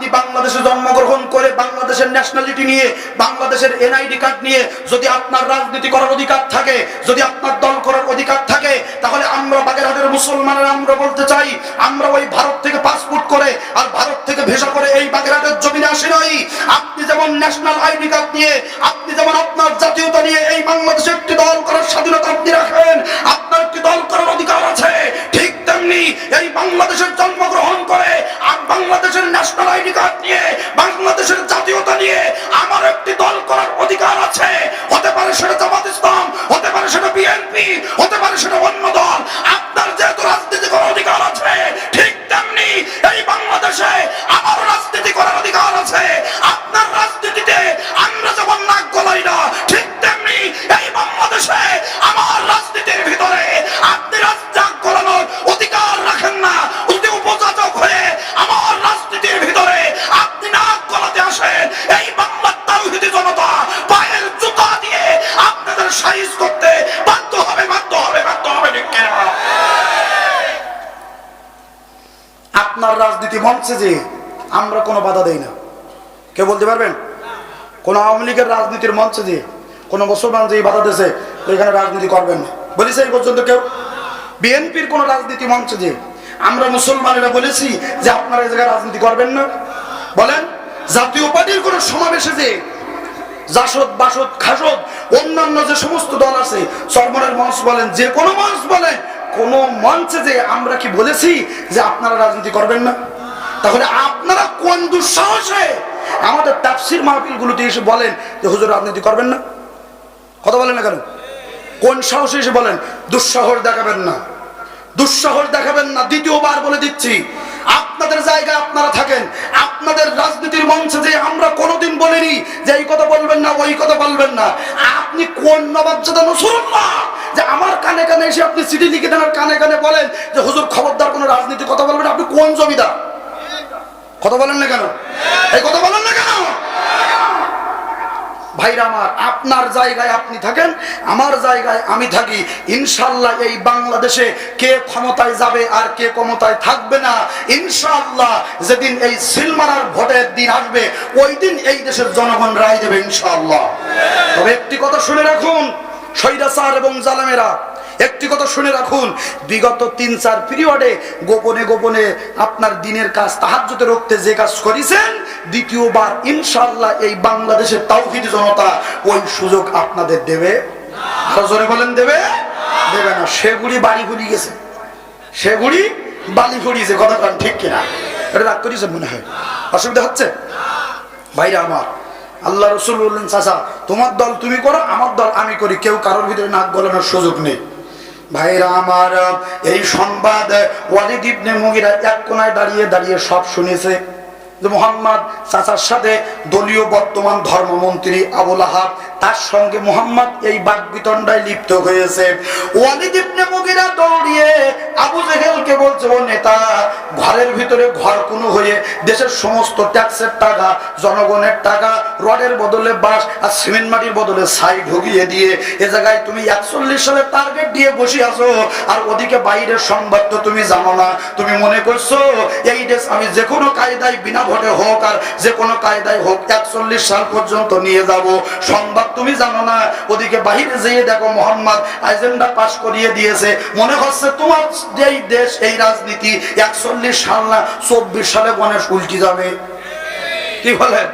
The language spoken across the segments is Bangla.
আপনি বাংলাদেশে জন্মগ্রহণ করে বাংলাদেশের ন্যাশনালিটি নিয়ে, বাংলাদেশের এনআইডি কার্ড নিয়ে যদি আপনার রাজনীতি করার অধিকার থাকে, যদি আপনার দল করার অধিকার থাকে, তাহলে আমরা বাগেরহাটের মুসলমানের আমরা বলতে চাই, আমরা ওই ভারত থেকে পাসপোর্ট করে আর ভারত থেকে ভেসা করে এই বাগেরহাটের জমিনে আসি নাই। আপনি যেমন ন্যাশনাল আইডি কার্ড নিয়ে, আপনি যেমন আপনার জাতীয়তা নিয়ে এই বাংলাদেশে একটি দল করার স্বাধীনতা আছে, আপনার রাজনীতিতে আমরা যেমন নাক গলাই না, ঠিক তেমনি এই বাংলাদেশে আমার রাজনীতির ভিতরে আপনি রাজ্জাক গলানোর অধিকার রাখেন না। উপযাচক হয়ে আমার রাজনীতির ভিতরে আপনি নাক গলাতে আসেন। এই বাংলার জনতা পায়ের জুতা দিয়ে আপনাদের সাইজ করতে বাধ্য হবে বাধ্য হবে বাধ্য হবে, ঠিক? আপনার রাজনীতি মঞ্চে যে আমরা কোনো বাধা দেই না। কেউ বলতে পারবেন? কোন আওয়ামী লীগের রাজনীতির মঞ্চে যে কোন মুসলমান যে বাধা দিয়েছে এখানে রাজনীতি করবেন না। বলেছে এই পর্যন্ত কেউ? বিএনপির কোন রাজনীতি মঞ্চে যে আমরা মুসলমানেরা বলেছি যে আপনারা এই জায়গায় রাজনীতি করবেন না। বলেন, জাতীয় পার্টির কোন সমাবেশে যে জাসদ, বাসদ, খাসদ, অন্যান্য যে সমস্ত দল আছে চরমনের মঞ্চ বলেন, যে কোনো মঞ্চ বলেন, কোন মঞ্চে যে আমরা কি বলেছি যে আপনারা রাজনীতি করবেন না? তাহলে আপনারা কোন দুঃসাহসে আমাদের তাফসির মাহফিল গুলোতে এসে বলেন যে, হুজুর রাজনীতি করবেন না? কথা বলেন না কেন? কোন সাহসে এসে বলেন, দুঃসাহস দেখাবেন না। দুঃসাহস দেখাবেন না। দ্বিতীয়বার বলে দিচ্ছি, আপনাদের জায়গায় আপনারা থাকেন। আপনাদের রাজনীতির মঞ্চে যে আমরা কোনোদিন বলিনি যে এই কথা বলবেন না, ওই কথা বলবেন না। আপনি কোন নবাবজাদা নসরুল্লাহ? যে আমার কানে কানে এসে আপনি চিঠি লিখে দেন আর কানে কানে বলেন যে, হুজুর, খবরদার, কোনো রাজনীতি কথা বলবেন। আপনি কোন জমিদার? কথা বলেন না কেন? এই কথা ভাইরা আমার, আপনার জায়গায় আপনি থাকেন, আমার জায়গায় আমি থাকি। ইনশাল্লাহ এই বাংলাদেশে কে ক্ষমতায় যাবে আর কে ক্ষমতায় থাকবে না ইনশাল্লাহ যেদিন এই সিলমারার ভোটের দিন আসবে, ওই দিন এই দেশের জনগণ রায় দেবে ইনশাল্লাহ তবে একটি কথা শুনে রাখুন সৈরাসার এবং জালামেরা, একটি কথা শুনে রাখুন, বিগত তিন চার পিরিয়ডে গোপনে গোপনে আপনার দিনের কাজ তাহাজ্জুতে রক্তে যে কাজ করেছেন দ্বিতীয়বার ইনশাল্লাহ এই বাংলাদেশের তাওহিদ জনতা ওই সুযোগ আপনাদের দেবে। জোরে বলেন দেবে? দেবে না। সেগুলি বাড়ি ফুরি গেছে। সেগুলি বালি ফুরিয়েছে কথা ঠিক কিনা? এটা রাগ করিয়েছে মনে হয়। অসুবিধা হচ্ছে? ভাইরা আমার, আল্লাহ রসুল বললেন, চাচা, তোমার দল তুমি করো, আমার দল আমি করি। কেউ কারোর ভিতরে নাক গলানোর সুযোগ নেই। ভাইরা আমার, এই সংবাদ ওয়ালিদ ইবনে মুগিরা এক কোনায় দাঁড়িয়ে দাঁড়িয়ে সব শুনেছে। মোহাম্মদ চাচার সাথে দলীয় বর্তমান ধর্মমন্ত্রী আবুল আহাব, তার সঙ্গে মোহাম্মদ এই বাগবিতণ্ডায় লিপ্ত হয়েছে। ওয়ালিদ ইবনে মুগিরা আবু জেহেলকে বলছে, ও নেতা, ঘরের ভিতরে ঘর কোনো হয়ে দেশের সমস্ত ট্যাক্সের টাকা, জনগণের টাকা, রডের বদলে বাঁশ আর সিমেন্ট মাটির বদলে ছাই ঢুকিয়ে দিয়ে এ জায়গায় তুমি একচল্লিশ সালের টার্গেট দিয়ে বসে আছো। আর ওদিকে বাইরের সংবাদ তো তুমি জানো না। তুমি মনে করছ, এই দেশ আমি যে কোনো কায়দায় বিনা ভোটে হোক আর যে কোনো কায়দায় হোক একচল্লিশ সাল পর্যন্ত নিয়ে যাব। সংবাদ তুমি জানো না। ওদিকে বাহিরে যেয়ে দেখো মোহাম্মদ এজেন্ডা পাশ করিয়ে দিয়েছে। মনে হচ্ছে তোমার যেই দেশ এই রাজনীতি একচল্লিশ সাল না চব্বিশ সালে গণেশ উল্টি যাবে। কি বলেন?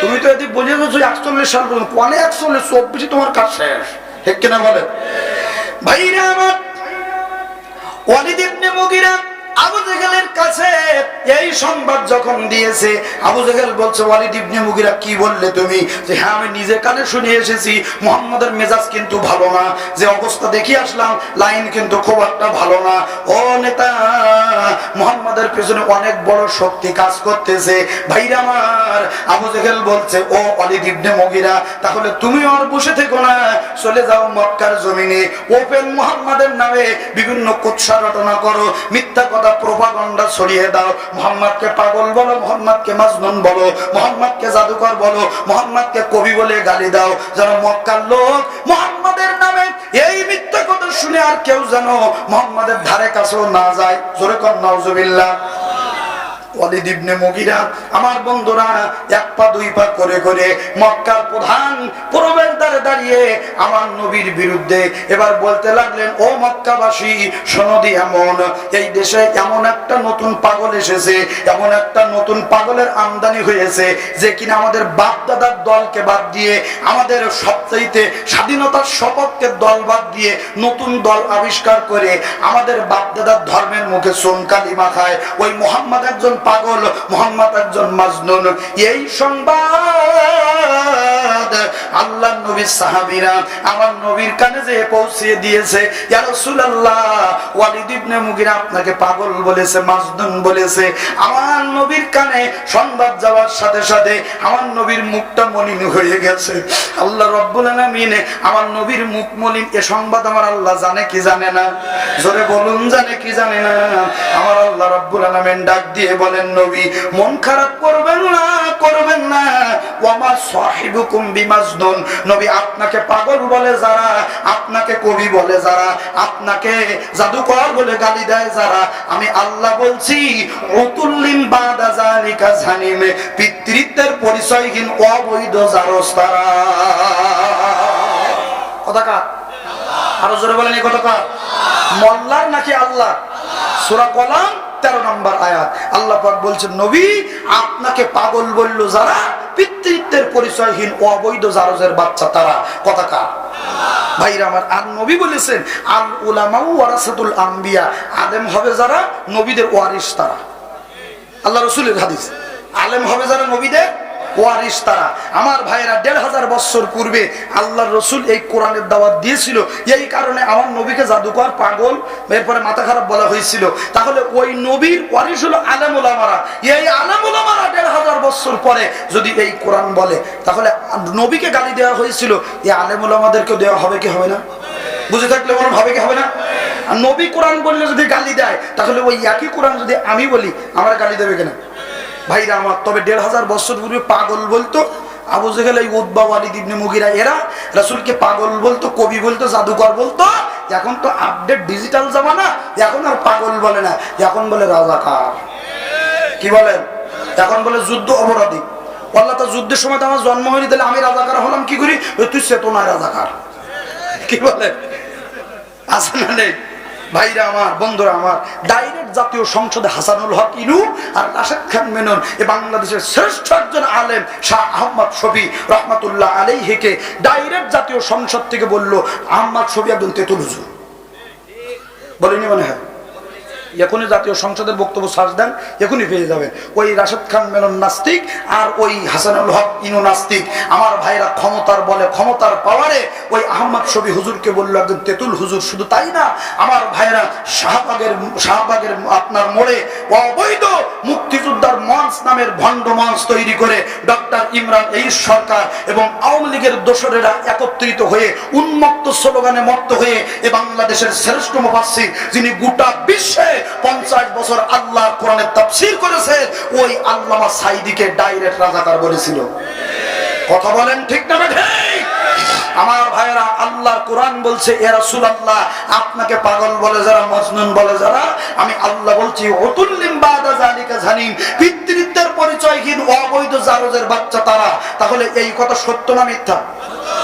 তুমি তো এদিক বলে দিচ্ছ একচল্লিশ সাল পর্যন্ত। কলে একচল্লিশ, চব্বিশে তোমার কাজ শেষ। ঠিক কিনা বলেন? ভাইরা আমার, ওয়ালিদ ইবনে মুগিরা আবু জেহেলের কাছে এই সংবাদ যখন দিয়েছে, আবু জেহেল বলছে, ওয়ালিদ ইবনে মুগিরা, কি বললে তুমি? যে হ্যাঁ আমি নিজে কানে শুনে এসেছি, মোহাম্মদের মেজাজ কিন্তু ভালো না, যে অবস্থা দেখি আসলাম, লাইন কিন্তু খুব একটা ভালো না। ও নেতা, মোহাম্মদের পেছনে অনেক বড় শক্তি কাজ করতেছে। ভাইরা আমার, আবু জেহেল বলছে, ও ওয়ালিদ ইবনে মুগিরা, তাহলে তুমি আর বসে থেকো না, চলে যাও মক্কার জমিনে। ওপেন মোহাম্মদের নামে বিভিন্ন কুৎসা রটনা করো, মিথ্যা কথা প্রভাগন্ডা ছড়িয়ে দাও। মোহাম্মদকে পাগল বলো, মোহাম্মদকে মাজনুন বলো, মোহাম্মদকে জাদুকর বলো, মোহাম্মদকে কবি বলে গালি দাও। যেন মক্কার লোক মোহাম্মদের নামে এই মিথ্যা কথা শুনে আর কেউ যেন মোহাম্মদের ধারে কাছেও না যায়। জোরে কর নওজুবিল্লাহ ইবনে মুগিরা, আমার বন্ধুরা, এক পা, দুই পা করে করে মক্কার প্রধান প্রবেশ দ্বারে দাঁড়িয়ে আমার নবীর বিরুদ্ধে এবার বলতে লাগলেন, ও মক্কাবাসী সনদি এমন, এই দেশে এমন একটা নতুন পাগল এসেছে, এমন একটা নতুন পাগলের আমদানি হয়েছে, যে কিনা আমাদের বাপ দাদার দলকে বাদ দিয়ে আমাদের সবচাইতে স্বাধীনতার শপথকে দল বাদ দিয়ে নতুন দল আবিষ্কার করে আমাদের বাপ দাদার ধর্মের মুখে সোনকালি মাখায়। ওই মোহাম্মদ একজন পাগল মোহাম্মদ একজন মাজনুন। এই সংবাদ আল্লাহ নবীর সাহাবীরা, আমার নবীর কানে যে পৌঁছে দিয়েছে আপনাকে পাগল বলেছে, মাজনুন বলেছে। আমার নবীর কানে সংবাদ যাওয়ার সাথে সাথে আমার নবীর মুখটা মলিন হয়ে গেছে। আল্লাহ রব্বুল আলামিন আমার নবীর মুখ মলিন, এ সংবাদ আমার আল্লাহ জানে কি জানে না? জোরে বলুন, জানে কি জানে না? আমার আল্লাহ রব্বুল আলামিন ডাক দিয়ে বলেন, নবী, মন খারাপ করবেন না করবেন না। ওয়ামা সাহিবুকুম বিমাজনুন নবী আপনাকে পাগল বলে যারা, আপনাকে কবি বলে যারা, আপনাকে জাদুকর বলে গালি দেয় যারা। আমি আল্লাহ বলছি জানিমে পিতৃত্বের পরিচয়হীন অবৈধ জারস তারা কথাকার আরও জোরে বলেন এই কথা কার? মোল্লার নাকি আল্লাহ? সূরা কলাম তেরো নম্বর আয়াত। আল্লাহ পাক বলছেন, নবী আপনাকে পাগল বলল যারা পিতৃত্বের পরিচয়হীন অবৈধ জারজের বাচ্চা তারা কথা কার? ভাইরা আমার, আর নবী বলেছেন, আল উলামা ওয়ারাসাতুল আম্বিয়া, আলেম হবে যারা নবীদের ওয়ারিস তারা। আল্লাহ রসুলের হাদিস। আলেম হবে যারা নবীদের ওয়ারিস তারা। আমার ভাইয়েরা দেড় হাজার বছর পূর্বে আল্লাহ রসুল এই কোরআনের দাওয়াত দিয়েছিল। এই কারণে আমার নবীকে জাদুকর পাগল, এরপরে মাথা খারাপ বলা হয়েছিল। তাহলে ওই নবীর ওয়ারিস হলো আলেম ওলামারা এই আলেম ওলামারা দেড় হাজার বছর পরে যদি এই কোরআন বলে, তাহলে নবীকে গালি দেওয়া হয়েছিল। এই আলেম ওলামাদেরকেও দেওয়া হবে কি হবে না? বুঝে থাকলে বলুন, হবে কি হবে না? আর নবী কোরআন বললে যদি গালি দেয়, তাহলে ওই একই কোরআন যদি আমি বলি, আমার গালি দেবে কেনা? ভাইরা আমার, তবে দেড় হাজার বছর পূর্বে পাগল বলতো, আবু জেহেল, এই উদ্বা ওয়ালিদ ইবনে মুগিরা, এরা রাসুলকে পাগল বলতো, কবি বলতো, জাদুকর বলতো। এখন তো আপডেট ডিজিটাল জামানা, এখন আর পাগল বলে না, এখন বলে রাজাকার। কি বলেন? এখন বলে যুদ্ধ অপরাধী। আল্লাহ তো যুদ্ধের সময় তো আমার জন্ম হয়নি, তাহলে আমি রাজাকার হলাম কি করি? তুই চেতনায় রাজাকার। কি বলে না নেই? ভাইরা আমার, বন্ধুরা আমার, ডাইরেক্ট জাতীয় সংসদে হাসানুল হক ইনু আর রাশেদ খান মেনন এ বাংলাদেশের শ্রেষ্ঠ একজন আলেম শাহ আহম্মদ শফি রহমাতুল্লাহ আলাইহিকে ডাইরেক্ট জাতীয় সংসদ থেকে বলল আহম্মদ শফি একজন তেতুল বলেনি মনে হয়? এখনই জাতীয় সংসদের বক্তব্য সার্চ দেন, এখনই পেয়ে যাবেন। ওই রাশেদ খান মেনন নাস্তিক আর ওই হাসানুল হক ইনু নাস্তিক। আমার ভাইরা ক্ষমতার বলে ক্ষমতার পাওয়ারে ওই আহমদ শবি হুজুরকে বলল একজন তেতুল হুজুর, শুধু তাই না, আমার ভাইরা শাহবাগের শাহবাগের আপনার মোড়ে অবৈধ মুক্তিযোদ্ধার মঞ্চ নামের ভণ্ড মঞ্চ তৈরি করে ডক্টর ইমরান এই সরকার এবং আওয়ামী লীগের দোসরেরা একত্রিত হয়ে, উন্মত্ত স্লোগানে মত্ত হয়ে এ বাংলাদেশের শ্রেষ্ঠ মুফাসসির যিনি গোটা বিশ্বে পঞ্চাশ বছর আল্লাহ কোরআনের তাফসীর করেছে, ওই আল্লামা সাইদিকে ডাইরেক্ট রাজাকার বলেছিল। কথা বলেন ঠিক না আমার ভাইরা আল্লাহর কোরআন বলছে, এ রাসূলুল্লাহ, আপনাকে পাগল বলে যারা, মজনুন বলে যারা, আমি আল্লাহ বলছি অতুল্লিম বাদা জালিকা জানিম, পিতৃত্বের পরিচয়হীন অবৈধ জারজের বাচ্চা তারা। তাহলে এই কথা সত্য না মিথ্যা?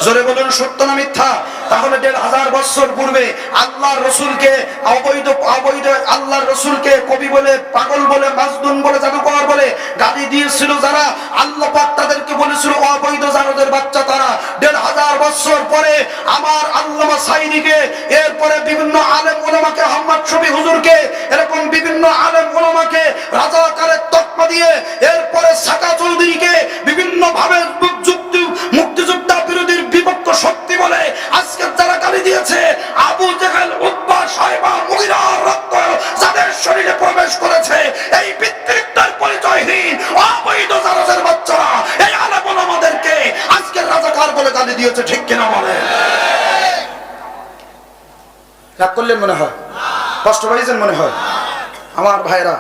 জোরে বলুন, সত্য না মিথ্যা? তাহলে দেড় হাজার বছর পূর্বে আল্লাহর রসুলকে অবৈধ অবৈধ আল্লাহর রসুলকে কবি বলে, পাগল বলে মাজদুন বলে, জাদুকর বলে গালি দিয়েছিল যারা, আল্লাহ পাক তাদেরকে বলেছিল, অবৈধ জারদের বাচ্চা তারা। দেড় হাজার বছর পরে আমার আল্লামা সাইনিকে, এরপরে বিভিন্ন আলেম ওলামাকে, আহমদ শফি হুজুরকে, এরকম বিভিন্ন আলেম ওলামাকে রাজাকারের তকমা দিয়ে, এরপরে সাকা চৌধুরীকে বিভিন্ন ভাবে যুক্তি বিপক্ষ শক্তি বলে আজকে যারা গালি দিয়েছে, আবু জেহেল উদ্বা সাহেবা মুগিরার রক্ত যাদের শরীরে প্রবেশ করেছে, এই পিতৃত্বের পরিচয়হীন, অবৈধ জারাজের বাচ্চারা, এই আলেম আমাদেরকে আজকের রাজাকার বলে গালি দিয়েছে, ঠিক কিনা বলে রাগ করলেন মনে হয়? কষ্ট পাইছেন মনে হয়? আমার ভাইরা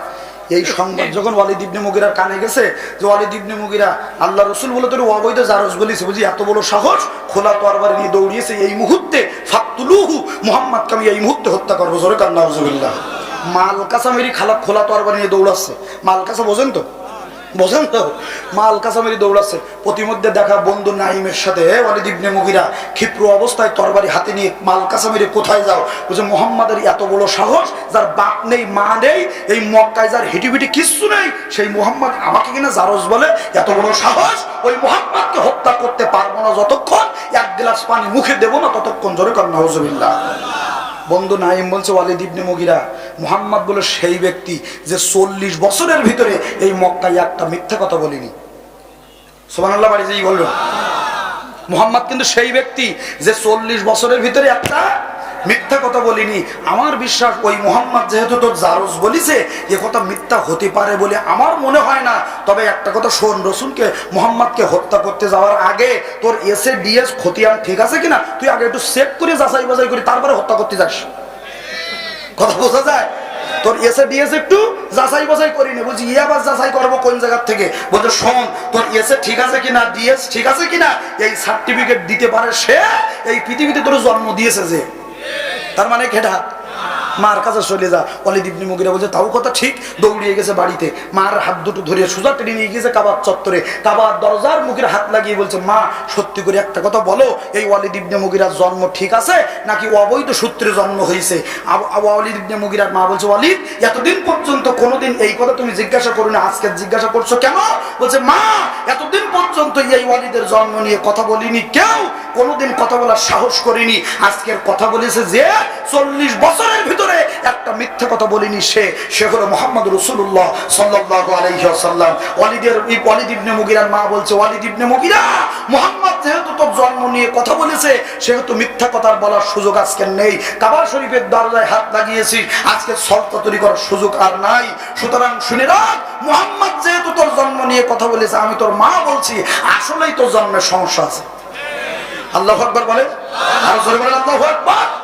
এই সংবাদ যখন ওয়ালিদ ইবনে মুগিরার কানে গেছে, যে ওয়ালিদ ইবনে মুগিরা আল্লাহ রসুল বলে, তোর অবৈধ জারজ বলিস বুঝি এত বড় সাহস? খোলা তরবার নিয়ে দৌড়িয়েছে এই মুহূর্তে। ফাতুলুহু মোহাম্মদকে কামি এই মুহূর্তে হত্যা করব। জোরে কান্না মাল মালকাসা মেরি খালা খোলা তরবার নিয়ে দৌড়াচ্ছে। মাল কাঁচা বোঝেন তো? বোঝেন তো? মাল কাঁচামারি দৌড়াচ্ছে। প্রতিমধ্যে দেখা বন্ধু নাইমের সাথে অলিদ ইবনে মুগিরা, ক্ষিপ্র অবস্থায় তরবারি হাতে নিয়ে, মাল কাঁচামারি কোথায় যাও? বলছে মোহাম্মদের এত বড় সাহস, যার বাপ নেই, মা নেই, এই মক্কায় যার হিটিবিটি কিচ্ছু নেই, সেই মোহাম্মদ আমাকে কিনা জারস বলে, এত বড় সাহস, ওই মোহাম্মদকে হত্যা করতে পারব না যতক্ষণ, এক গ্লাস পানি মুখে দেবো না ততক্ষণ, জোরে কর নজবিল্লা বন্ধু নাইম বলছে, ওয়ালিদ ইবনে মুগিরা মুহাম্মদ বলে সেই ব্যক্তি যে চল্লিশ বছরের ভিতরে এই মক্কায় একটা মিথ্যা কথা বলিনি। সোমানাল্লাহ বাড়ি যেই বলল মুহাম্মদ কিন্তু সেই ব্যক্তি যে চল্লিশ বছরের ভিতরে একটা মিথ্যা কথা বলিনি। আমার বিশ্বাস ওই মোহাম্মদ যেহেতু তোর জারজ বলিছে, এ কথা মিথ্যা হতে পারে বলে আমার মনে হয় না। তবে একটা কথা শোন রসুনকে মোহাম্মদকে হত্যা করতে যাওয়ার আগে তোর এসে ডিএস খতিয়ান ঠিক আছে কিনা? তুই আগে একটু চেক করে যাচাই বাছাই করি তারপরে হত্যা করতে যাস। কথা বোঝা যায়? তোর এসে ডিএস একটু যাচাই বাছাই করি নে। বলছি ইয়ে আবার যাচাই করব কোন জায়গার থেকে? বলছে, শোন, তোর এসে ঠিক আছে কিনা ডিএস ঠিক আছে কিনা, এই সার্টিফিকেট দিতে পারে সে, এই পৃথিবীতে তোর জন্ম দিয়েছে যে। তার মানে কেটা মার কাছে চলে যা। অলিদ ইবনে মুগিরা বলছে, তাও কথা ঠিক? দৌড়িয়ে গেছে বাড়িতে। মার হাত দুটো ধরিয়ে সোজা টেনে নিয়ে গেছে কাবার চত্বরে। কাবার দরজার মুখের হাত লাগিয়ে বলছে, মা, সত্যি করে একটা কথা বলো, এই ওয়ালিদ ইবনে মুগিরার জন্ম ঠিক আছে নাকি অবৈধ সূত্রে জন্ম হয়েছে? ওয়ালিদ ইবনে মুগিরার মা বলছে, ওয়ালিদ, এতদিন পর্যন্ত কোনোদিন এই কথা তুমি জিজ্ঞাসা করো না, আজকে জিজ্ঞাসা করছ কেন? বলছে, মা, এতদিন পর্যন্ত এই ওয়ালিদের জন্ম নিয়ে কথা বলিনি কেউ কোনোদিন কথা বলার সাহস করিনি। আজকের কথা বলেছে যে, চল্লিশ বছরের ভিতরে একটা মিথ্যা কথা বলিনি সে। সে হলো মোহাম্মদ রসুল্লাহ সাল্লাহ আলাইসাল্লাম ওয়ালিদের এই ওয়ালিদ ইবনে মুগিরার মা বলছে ইবনে মুগিরা, মোহাম্মদ যেহেতু তোর জন্ম নিয়ে কথা বলেছে, সেহেতু মিথ্যা কথার বলার সুযোগ আজকে নেই। কাবার শরীফের দরজায় হাত লাগিয়েছি আজকে সল্প তৈরি করার সুযোগ আর নাই। সুতরাং শুনে রাখ, মোহাম্মদ যেহেতু তোর জন্ম নিয়ে কথা বলেছে, আমি তোর মা বলছি, আসলেই তোর জন্মের সমস্যা আছে। আল্লাহ আকবর বলে আর জোরে বলে আল্লাহ আকবর।